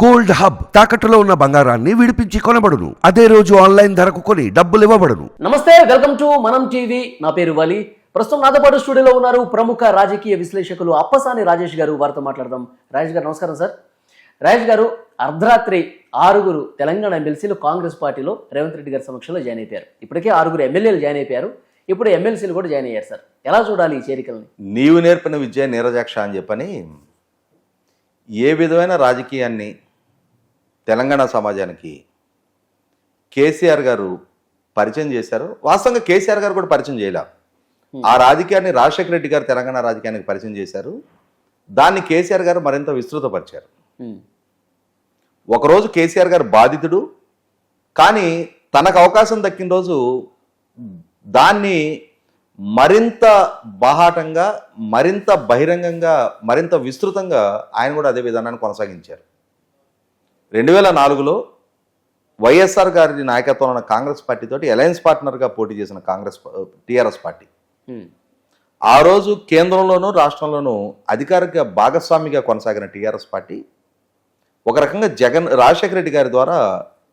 Gold hub తాకట్టులో ఉన్న బంగారాన్ని విడిపించి కొనబడును. అదే రోజు ఆన్లైన్ ధరకు కొని డబ్బులు ఇవ్వబడును. నమస్తే వెల్కమ్ టు మనం టీవీ. నా పేరు వలి. ప్రస్తుతం నాతో పాటు స్టూడియోలో ఉన్నారు ప్రముఖ రాజకీయ విశ్లేషకులు అప్పసాని రాజేష్ గారు. వారితో మాట్లాడదాం. రాజేష్ గారు నమస్కారం సార్. రాజేష్ గారు అర్ధరాత్రి ఆరుగురు తెలంగాణ ఎమ్మెల్సీలు కాంగ్రెస్ పార్టీలో రేవంత్ రెడ్డి గారి సమక్షంలో జాయిన్ అయిపోయారు. ఇప్పటికే ఆరుగురు ఎమ్మెల్యేలు జాయిన్ అయిపోయారు. ఇప్పుడు ఎమ్మెల్సీలు కూడా జాయిన్ అయ్యారు సార్. ఎలా చూడాలి ఈ చేరికల్ని? నీవు నేర్పిన విద్య నీరజాక్ష అని చెప్పని ఏ విధమైన రాజకీయాన్ని తెలంగాణ సమాజానికి కేసీఆర్ గారు పరిచయం చేశారు. వాస్తవంగా కేసీఆర్ గారు కూడా పరిచయం చేయలే. ఆ రాజకీయాన్ని రాజశేఖర రెడ్డి గారు తెలంగాణ రాజకీయానికి పరిచయం చేశారు. దాన్ని కేసీఆర్ గారు మరింత విస్తృతపరిచారు. ఒకరోజు కేసీఆర్ గారు బాధితుడు. కానీ తనకు అవకాశం దక్కిన రోజు దాన్ని మరింత బాహాటంగా మరింత బహిరంగంగా మరింత విస్తృతంగా ఆయన కూడా అదే విధానాన్ని కొనసాగించారు. రెండు వేల నాలుగులో వైఎస్ఆర్ గారి నాయకత్వంలో ఉన్న కాంగ్రెస్ పార్టీతోటి అలయన్స్ పార్ట్నర్గా పోటీ చేసిన కాంగ్రెస్ టీఆర్ఎస్ పార్టీ. ఆ రోజు కేంద్రంలోనూ రాష్ట్రంలోనూ అధికారిక భాగస్వామిగా కొనసాగిన టీఆర్ఎస్ పార్టీ ఒక రకంగా జగన్ రాజశేఖర రెడ్డి గారి ద్వారా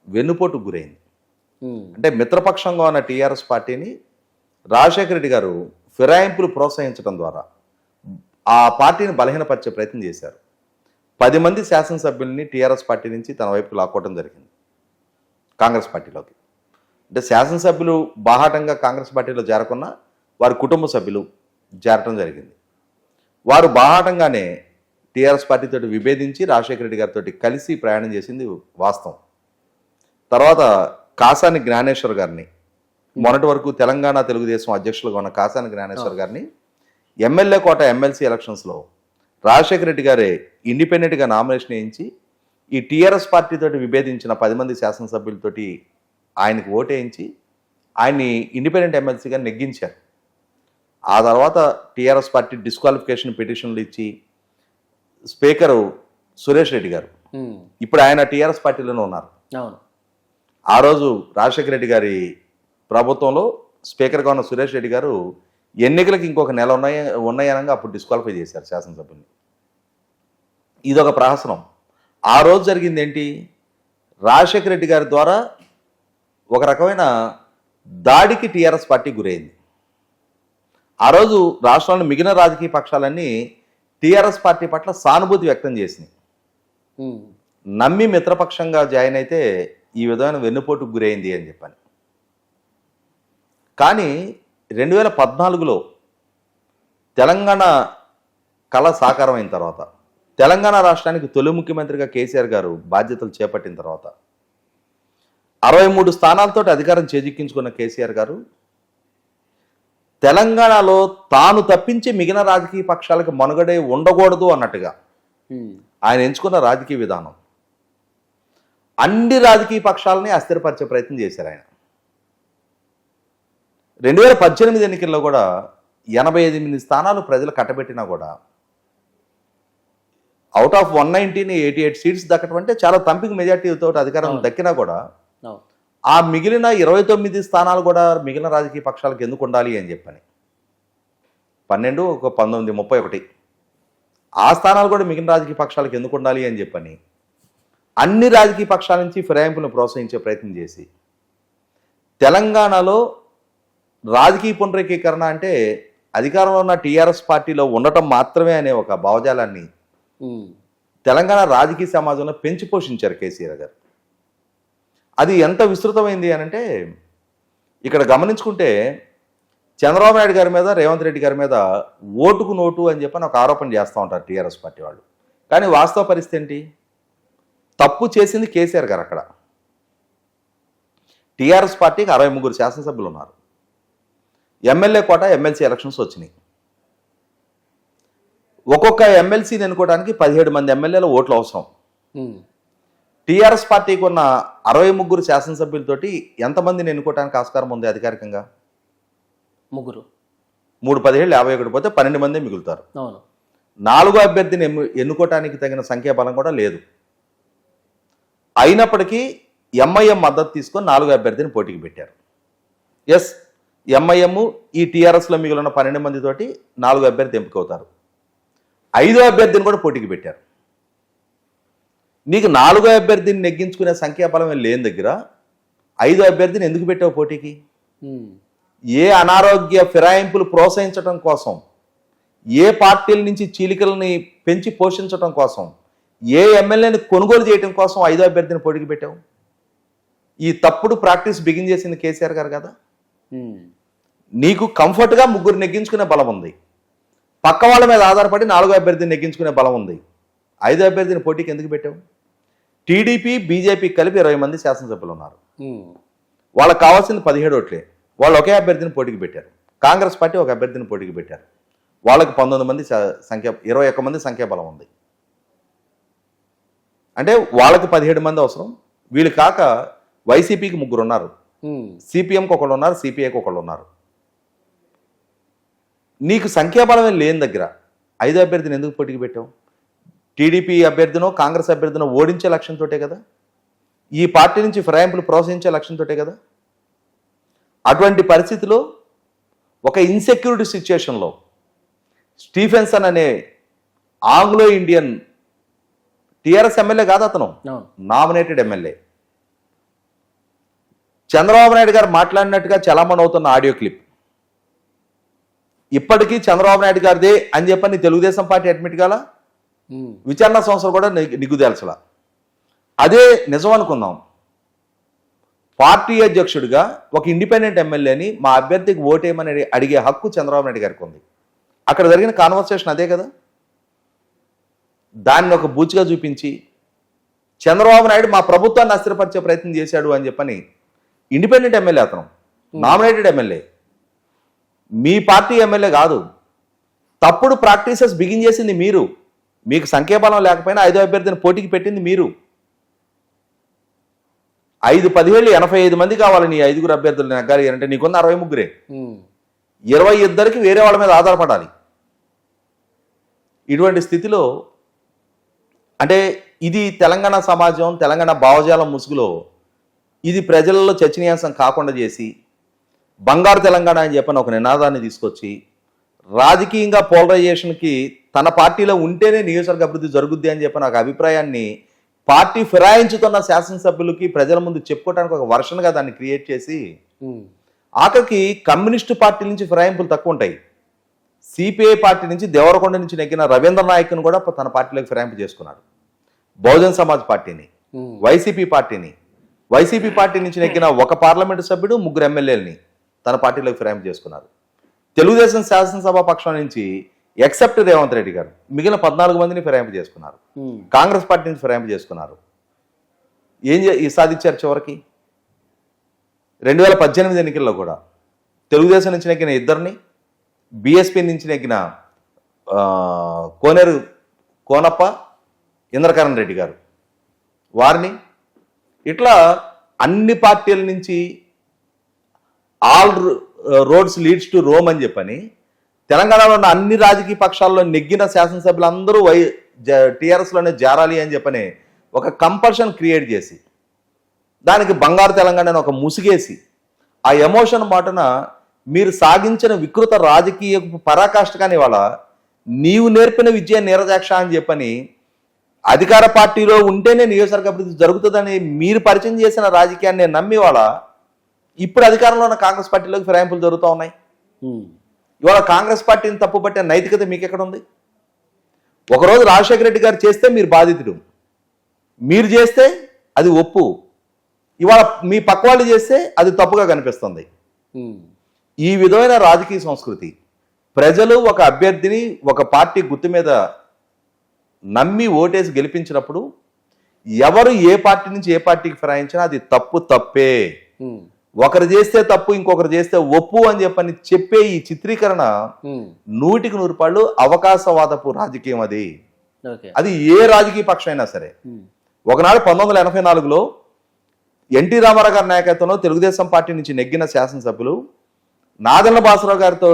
వెన్నుపోటుకు గురైంది. అంటే మిత్రపక్షంగా ఉన్న టీఆర్ఎస్ పార్టీని రాజశేఖర రెడ్డి గారు ఫిరాయింపులు ప్రోత్సహించడం ద్వారా ఆ పార్టీని బలహీనపరిచే ప్రయత్నం చేశారు. పది మంది శాసనసభ్యుల్ని టీఆర్ఎస్ పార్టీ నుంచి తన వైపుకు లాక్కోవడం జరిగింది. కాంగ్రెస్ పార్టీలోకి. అంటే శాసనసభ్యులు బాహాటంగా కాంగ్రెస్ పార్టీలో చేరకున్నా వారి కుటుంబ సభ్యులు చేరటం జరిగింది. వారు బాహాటంగానే టీఆర్ఎస్ పార్టీతో విభేదించి రాజశేఖర రెడ్డి గారితో కలిసి ప్రయాణం చేసింది వాస్తవం. తర్వాత కాసాని జ్ఞానేశ్వర్ గారిని మొన్నటి వరకు తెలంగాణ తెలుగుదేశం అధ్యక్షులుగా ఉన్న కాసాని జ్ఞానేశ్వర్ గారిని ఎమ్మెల్యే కోట ఎమ్మెల్సీ ఎలక్షన్స్లో రాజశేఖర రెడ్డి గారే ఇండిపెండెంట్గా నామినేషన్ వేయించి ఈ టీఆర్ఎస్ పార్టీతో విభేదించిన పది మంది శాసనసభ్యులతోటి ఆయనకు ఓటేయించి ఆయన్ని ఇండిపెండెంట్ ఎమ్మెల్సీగా నెగ్గించారు. ఆ తర్వాత టీఆర్ఎస్ పార్టీ డిస్క్వాలిఫికేషన్ పిటిషన్లు ఇచ్చి స్పీకరు సురేష్ రెడ్డి గారు. ఇప్పుడు ఆయన టీఆర్ఎస్ పార్టీలోనే ఉన్నారు. ఆ రోజు రాజశేఖర రెడ్డి గారి ప్రభుత్వంలో స్పీకర్గా ఉన్న సురేష్ రెడ్డి గారు ఎన్నికలకు ఇంకొక నెల ఉన్నాయి ఉన్నాయనగా అప్పుడు డిస్క్వాలిఫై చేశారు శాసనసభ్యుని ఇదొక ప్రహసనం. ఆ రోజు జరిగింది ఏంటి రాజశేఖర రెడ్డి గారి ద్వారా ఒక రకమైన దాడికి టీఆర్ఎస్ పార్టీ గురైంది. ఆ రోజు రాష్ట్రంలో మిగిలిన రాజకీయ పక్షాలన్నీ టీఆర్ఎస్ పార్టీ పట్ల సానుభూతి వ్యక్తం చేసినాయి. నమ్మి మిత్రపక్షంగా జాయిన్ అయితే ఈ విధమైన వెన్నుపోటుకు గురైంది అని చెప్పని. కానీ రెండు వేల పద్నాలుగులో తెలంగాణ కళ సాకారం అయిన తర్వాత తెలంగాణ రాష్ట్రానికి తొలి ముఖ్యమంత్రిగా కేసీఆర్ గారు బాధ్యతలు చేపట్టిన తర్వాత అరవై మూడు స్థానాలతో అధికారం చేజిక్కించుకున్న కేసీఆర్ గారు తెలంగాణలో తాను తప్పించి మిగిలిన రాజకీయ పక్షాలకు మనుగడే ఉండకూడదు అన్నట్టుగా ఆయన ఎంచుకున్న రాజకీయ విధానం. అన్ని రాజకీయ పక్షాలని అస్థిరపరిచే ప్రయత్నం చేశారు ఆయన. రెండు వేల పద్దెనిమిది ఎన్నికల్లో కూడా ఎనభై ఎనిమిది స్థానాలు ప్రజలు కట్టబెట్టినా కూడా out of one nineteen eighty eight seats దక్కడం అంటే చాలా తంపిక మెజార్టీతో అధికారం. దక్కినా కూడా ఆ మిగిలిన ఇరవై తొమ్మిది స్థానాలు కూడా మిగిలిన రాజకీయ పక్షాలకు ఎందుకు ఉండాలి అని చెప్పని. పన్నెండు ఒక పంతొమ్మిది ముప్పై ఒకటి. ఆ స్థానాలు కూడా మిగిలిన రాజకీయ పక్షాలకు ఎందుకు ఉండాలి అని చెప్పని. అన్ని రాజకీయ పక్షాల నుంచి ఫిరాయింపులను ప్రోత్సహించే ప్రయత్నం చేసి. తెలంగాణలో రాజకీయ పునరేకీకరణ అంటే అధికారంలో ఉన్న టీఆర్ఎస్ పార్టీలో ఉండటం మాత్రమే అనే ఒక భావజాలాన్ని తెలంగాణ రాజకీయ సమాజంలో పెంచి పోషించారు కేసీఆర్ గారు. అది ఎంత విస్తృతమైంది అని అంటే ఇక్కడ గమనించుకుంటే చంద్రబాబు నాయుడు గారి మీద రేవంత్ రెడ్డి గారి మీద ఓటుకు నోటు అని చెప్పని ఒక ఆరోపణ చేస్తూ ఉంటారు టీఆర్ఎస్ పార్టీ వాళ్ళు. కానీ వాస్తవ పరిస్థితి ఏంటి? తప్పు చేసింది కేసీఆర్ గారు అక్కడ. టీఆర్ఎస్ పార్టీకి అరవై ముగ్గురు శాసనసభ్యులు ఉన్నారు. ఎమ్మెల్యే కోట ఎమ్మెల్సీ ఎలక్షన్స్ వచ్చినాయి. ఒక్కొక్క ఎమ్మెల్సీని ఎన్నుకోవడానికి పదిహేడు మంది ఎమ్మెల్యేల ఓట్లు అవసరం. టీఆర్ఎస్ పార్టీకి ఉన్న అరవై ముగ్గురు శాసనసభ్యులతోటి ఎంతమందిని ఎన్నుకోవడానికి ఆస్కారం ఉంది అధికారికంగా? ముగ్గురు. మూడు పదిహేళ్ళు యాభై ఒకటి పోతే పన్నెండు మంది మిగులుతారు. అవును. నాలుగో అభ్యర్థిని ఎన్నుకోవటానికి తగిన సంఖ్యాబలం కూడా లేదు. అయినప్పటికీ ఎంఐఎం మద్దతు తీసుకొని నాలుగో అభ్యర్థిని పోటీకి పెట్టారు. ఎస్ ఎంఐఎం ఈ టీఆర్ఎస్లో మిగిలిన పన్నెండు మందితోటి నాలుగు అభ్యర్థి ఎంపికవుతారు. ఐదో అభ్యర్థిని కూడా పోటీకి పెట్టారు. నీకు నాలుగో అభ్యర్థిని నెగ్గించుకునే సంఖ్యాబలం లేని దగ్గర ఐదో అభ్యర్థిని ఎందుకు పెట్టావు పోటీకి? ఏ అనారోగ్య ఫిరాయింపులు ప్రోత్సహించడం కోసం ఏ పార్టీల నుంచి చీలికల్ని పెంచి పోషించడం కోసం ఏ ఎమ్మెల్యేని కొనుగోలు చేయడం కోసం ఐదో అభ్యర్థిని పోటీకి పెట్టావు? ఈ తప్పుడు ప్రాక్టీస్ బిగిన్ చేసింది కేసీఆర్ గారు కదా? నీకు కంఫర్ట్గా ముగ్గురు నెగ్గించుకునే బలం ఉంది. పక్క వాళ్ళ మీద ఆధారపడి నాలుగో అభ్యర్థిని నెగ్గించుకునే బలం ఉంది. ఐదో అభ్యర్థిని పోటీకి ఎందుకు పెట్టావు? టీడీపీ బీజేపీ కలిపి ఇరవై మంది శాసనసభ్యులు ఉన్నారు. వాళ్ళకి కావాల్సింది పదిహేడు ఓట్లే. వాళ్ళు ఒకే అభ్యర్థిని పోటీకి పెట్టారు. కాంగ్రెస్ పార్టీ ఒక అభ్యర్థిని పోటీకి పెట్టారు. వాళ్ళకి పంతొమ్మిది మంది సంఖ్య ఇరవై ఒక్క మంది సంఖ్యాబలం ఉంది. అంటే వాళ్ళకి పదిహేడు మంది అవసరం. వీళ్ళు కాక వైసీపీకి ముగ్గురు ఉన్నారు. సిపిఎంకి ఒకళ్ళు ఉన్నారు సిపిఐకి ఒకళ్ళు ఉన్నారు. నీకు సంఖ్యాబలమే లేని దగ్గర ఐదో అభ్యర్థిని ఎందుకు పోటీకి పెట్టావు? టీడీపీ అభ్యర్థినో కాంగ్రెస్ అభ్యర్థినో ఓడించే లక్ష్యంతోటే కదా? ఈ పార్టీ నుంచి ఫిరాయింపులు ప్రోత్సహించే లక్ష్యంతోటే కదా? అటువంటి పరిస్థితిలో ఒక ఇన్సెక్యూరిటీ సిచ్యుయేషన్లో స్టీఫెన్సన్ అనే ఆంగ్లో ఇండియన్ టిఆర్ఎస్ ఎమ్మెల్యే కాదు అతను. Nominated MLA. చంద్రబాబు నాయుడు గారు మాట్లాడినట్టుగా చలామణి అవుతున్న ఆడియో క్లిప్. ఇప్పటికీ చంద్రబాబు నాయుడు గారిదే అని చెప్పని తెలుగుదేశం పార్టీ అడ్మిట్ కాల? విచారణ సంస్థలు కూడా నిగ్గుదేల్చలా. అదే నిజం అనుకుందాం. పార్టీ అధ్యక్షుడిగా ఒక ఇండిపెండెంట్ ఎమ్మెల్యేని మా అభ్యర్థికి ఓటేయమని అడి- అడిగే హక్కు చంద్రబాబు నాయుడు గారికి ఉంది. అక్కడ జరిగిన కాన్వర్సేషన్ అదే కదా? దాన్ని ఒక బూచిగా చూపించి చంద్రబాబు నాయుడు మా ప్రభుత్వాన్ని అస్థిరపరిచే ప్రయత్నం చేశాడు అని చెప్పని ఇండిపెండెంట్ ఎమ్మెల్యే అతను నామినేటెడ్ ఎమ్మెల్యే మీ పార్టీ ఎమ్మెల్యే కాదు. తప్పుడు ప్రాక్టీసెస్ బిగిన్ చేసింది మీరు. మీకు సంఖ్యాబలం లేకపోయినా ఐదో అభ్యర్థిని పోటీకి పెట్టింది మీరు. ఐదు పదివేలు ఎనభై ఐదు మంది కావాలి నీ ఐదుగురు అభ్యర్థులు నెగ్గాలి అంటే నీకున్న అరవై ముగ్గురే. ఇరవై ఇద్దరికి వేరే వాళ్ళ మీద ఆధారపడాలి. ఇటువంటి స్థితిలో అంటే ఇది తెలంగాణ సమాజం తెలంగాణ భావజాలం ముసుగులో ఇది ప్రజలలో చర్చనీయాంశం కాకుండా చేసి బంగారు తెలంగాణ అని చెప్పని ఒక నినాదాన్ని తీసుకొచ్చి రాజకీయంగా పోలరైజేషన్కి తన పార్టీలో ఉంటేనే నియోజకవర్గ అభివృద్ధి జరుగుద్ది అని చెప్పిన ఒక అభిప్రాయాన్ని పార్టీ ఫిరాయించుతున్న శాసనసభ్యులకి ప్రజల ముందు చెప్పుకోవడానికి ఒక వర్షన్గా దాన్ని క్రియేట్ చేసి ఆఖరికి కమ్యూనిస్టు పార్టీ నుంచి ఫిరాయింపులు తక్కువ ఉంటాయి. సిపిఐ పార్టీ నుంచి దేవరకొండ నుంచి నెగ్గిన రవీంద్ర నాయక్ను కూడా తన పార్టీలోకి ఫిరాయింపు చేసుకున్నాడు. బహుజన్ సమాజ్ పార్టీని వైసీపీ పార్టీని వైసీపీ పార్టీ నుంచి నెగ్గిన ఒక పార్లమెంటు సభ్యుడు ముగ్గురు ఎమ్మెల్యేలని తన పార్టీలోకి ఫిరాయింపు చేసుకున్నారు. తెలుగుదేశం శాసనసభ పక్షం నుంచి ఎక్సెప్ట్ రేవంత్ రెడ్డి గారు మిగిలిన పద్నాలుగు మందిని ఫిరాయింపు చేసుకున్నారు. ఉమ్, కాంగ్రెస్ పార్టీ నుంచి ఫిరాయింపు చేసుకున్నారు. ఏం సాధించారు చివరికి? రెండు వేల పద్దెనిమిది ఎన్నికల్లో కూడా తెలుగుదేశం నుంచి నెగ్గిన ఇద్దరిని బీఎస్పీ నుంచి నెగ్గిన కోనేరు కోనప్ప ఇంద్రకరణ్ రెడ్డి గారు. వారిని ఇట్లా అన్ని పార్టీల నుంచి all roads leads to Rome అని చెప్పని తెలంగాణలో ఉన్న అన్ని రాజకీయ పక్షాల్లో నెగ్గిన శాసనసభ్యులందరూ వై టీఆర్ఎస్లోనే జారాలి అని చెప్పని ఒక కంపల్షన్ క్రియేట్ చేసి దానికి బంగారు తెలంగాణ అని ఒక ముసిగేసి ఆ ఎమోషన్ మాటన మీరు సాగించిన వికృత రాజకీయ పరాకాష్ఠకాని వాళ్ళ నీవు నేర్పిన విద్య నీరజాక్ష అని చెప్పని అధికార పార్టీలో ఉంటేనే నియోజకవర్గ అభివృద్ధి జరుగుతుందని మీరు పరిచయం చేసిన రాజకీయాన్ని నమ్మి వాళ్ళ ఇప్పుడు అధికారంలో ఉన్న కాంగ్రెస్ పార్టీలోకి ఫిరాయింపులు జరుగుతూ ఉన్నాయి. ఇవాళ కాంగ్రెస్ పార్టీని తప్పుపట్టే నైతికత మీకు ఎక్కడ ఉంది? ఒకరోజు రాజశేఖర రెడ్డి గారు చేస్తే మీరు బాధితుడు. మీరు చేస్తే అది ఒప్పు. ఇవాళ మీ పక్క వాళ్ళు చేస్తే అది తప్పుగా కనిపిస్తుంది. ఈ విధమైన రాజకీయ సంస్కృతి ప్రజలు ఒక అభ్యర్థిని ఒక పార్టీ గుర్తు మీద నమ్మి ఓటేసి గెలిపించినప్పుడు ఎవరు ఏ పార్టీ నుంచి ఏ పార్టీకి ఫిరాయించినా అది తప్పు తప్పే. ఒకరు చేస్తే తప్పు ఇంకొకరు చేస్తే ఒప్పు అని చెప్పని చెప్పే ఈ చిత్రీకరణ నూటికి నూరు పాళ్ళు అవకాశవాదపు రాజకీయం అది. అది ఏ రాజకీయ పక్షం అయినా సరే. ఒకనాడు పంతొమ్మిది వందల ఎనభై నాలుగులో ఎన్టీ రామారావు గారి నాయకత్వంలో తెలుగుదేశం పార్టీ నుంచి నెగ్గిన శాసనసభ్యులు నాదెండ్ల బాసరావు గారితో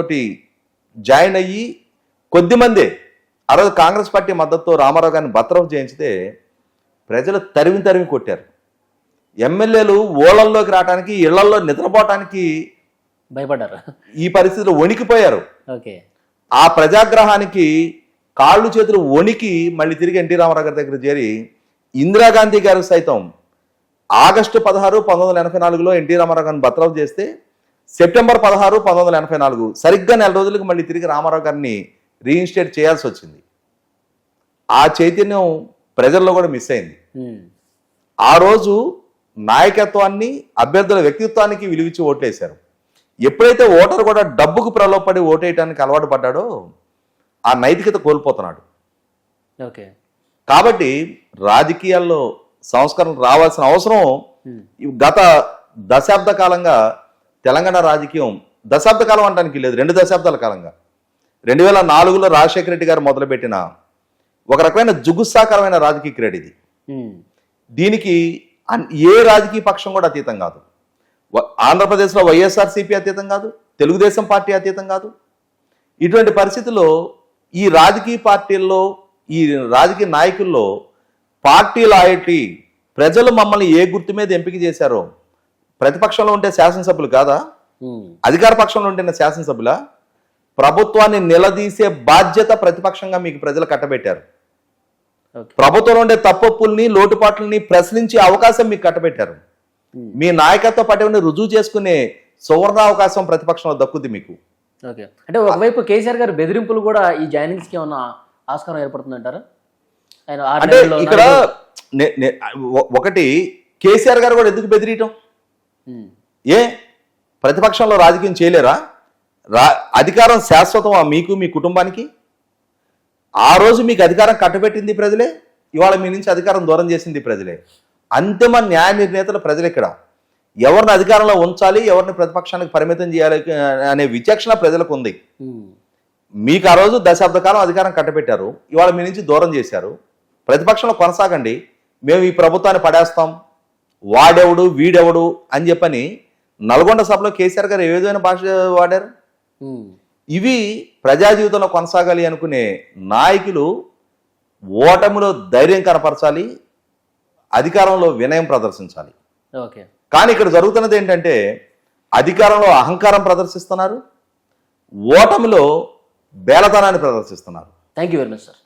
జాయిన్ అయ్యి కొద్దిమందే ఆ రోజు కాంగ్రెస్ పార్టీ మద్దతుతో రామారావు గారిని బత్రఫ్ చేయించితే ప్రజలు తరిమి తరిమి కొట్టారు. ఎమ్మెల్యేలు ఓళ్ళల్లోకి రావడానికి ఇళ్ళల్లో నిద్రపోవటానికి భయపడ్డారు. ఈ పరిస్థితిలో వణికిపోయారు. ఓకే. ఆ ప్రజాగ్రహానికి కాళ్ళు చేతులు వణికి మళ్ళీ తిరిగి ఎన్టీ రామారావు గారి దగ్గర చేరి ఇందిరాగాంధీ గారు సైతం ఆగస్టు పదహారు పంతొమ్మిది వందల ఎనభై నాలుగులో ఎన్టీ రామారావు గారిని బత్రావు చేస్తే సెప్టెంబర్ పదహారు పంతొమ్మిది వందల ఎనభై నాలుగు సరిగ్గా నెల రోజులకు మళ్ళీ తిరిగి రామారావు గారిని రీఇన్స్టేట్ చేయాల్సి వచ్చింది. ఆ చైతన్యం ప్రజల్లో కూడా మిస్ అయింది. ఆ రోజు నాయకత్వాన్ని అభ్యర్థుల వ్యక్తిత్వానికి విలువిచ్చి ఓట్లేశారు. ఎప్పుడైతే ఓటర్ కూడా డబ్బుకు ప్రలోభపడి ఓటేయడానికి అలవాటు పడ్డాడో ఆ నైతికత కోల్పోతున్నాడు. ఓకే. కాబట్టి రాజకీయాల్లో సంస్కరణ రావాల్సిన అవసరం గత దశాబ్ద కాలంగా తెలంగాణ రాజకీయం దశాబ్ద కాలం అనడానికి లేదు రెండు దశాబ్దాల కాలంగా. రెండు వేల నాలుగులో రాజశేఖర రెడ్డి గారు మొదలుపెట్టిన ఒక రకమైన జుగుత్సాకరమైన రాజకీయ క్రీడ ఇది. దీనికి ఏ రాజకీయ పక్షం కూడా అతీతం కాదు. ఆంధ్రప్రదేశ్లో వైఎస్ఆర్సీపీ అతీతం కాదు తెలుగుదేశం పార్టీ అతీతం కాదు. ఇటువంటి పరిస్థితుల్లో ఈ రాజకీయ పార్టీల్లో ఈ రాజకీయ నాయకుల్లో పార్టీ లాయల్టీ ప్రజలు మమ్మల్ని ఏ గుర్తు మీద ఎంపిక చేశారో ప్రతిపక్షంలో ఉంటే శాసనసభ్యులు కాదా? అధికార పక్షంలో ఉంటున్న శాసనసభ్యుల? ప్రభుత్వాన్ని నిలదీసే బాధ్యత ప్రతిపక్షంగా మీకు ప్రజలు కట్టబెట్టారు. ప్రభుత్వంలో ఉండే తప్పొప్పుల్ని లోటుపాట్లని ప్రశ్నించే అవకాశం మీకు కట్టబెట్టారు. ఉమ్, మీ నాయకత్వ పటిమని రుజువు చేసుకునే సువర్ణ అవకాశం ప్రతిపక్షంలో దక్కుద్ది మీకు. ఓకే అంటే ఒకవైపు కేసీఆర్ గారు బెదిరింపులు కూడా ఈ జాయినింగ్స్కి ఏమన్నా ఆస్కారం ఏర్పడుతుందంటారా? అంటే ఇక్కడ ఒకటి కేసీఆర్ గారు కూడా ఎందుకు బెదిరియటం? ఉమ్, ఏ? ప్రతిపక్షంలో రాజకీయం చేయలేరా? రా అధికారం శాశ్వతమా మీకు మీ కుటుంబానికి? ఆ రోజు మీకు అధికారం కట్టబెట్టింది ప్రజలే? ఇవాళ మీ నుంచి అధికారం దూరం చేసింది ప్రజలే. అంతిమ న్యాయ నిర్ణేతలు ప్రజలు ఇక్కడ. ఎవరిని అధికారంలో ఉంచాలి ఎవరిని ప్రతిపక్షానికి పరిమితం చేయాలి అనే విచక్షణ ప్రజలకు ఉంది. మీకు ఆ రోజు దశాబ్ద కాలం అధికారం కట్టబెట్టారు. ఇవాళ మీ నుంచి దూరం చేశారు. ప్రతిపక్షంలో కొనసాగండి. మేము ఈ ప్రభుత్వాన్ని పడేస్తాం. వాడెవడు వీడెవడు అని చెప్పని నల్గొండ సభలో కేసీఆర్ గారు ఏ విధమైన భాష వాడారు? ఇవి ప్రజా జీవితంలో కొనసాగాలి అనుకునే నాయకులు ఓటమిలో ధైర్యం కనపరచాలి అధికారంలో వినయం ప్రదర్శించాలి. ఓకే. కానీ ఇక్కడ జరుగుతున్నది ఏంటంటే అధికారంలో అహంకారం ప్రదర్శిస్తున్నారు ఓటమిలో బేలతనాన్ని ప్రదర్శిస్తున్నారు. Thank you very much sir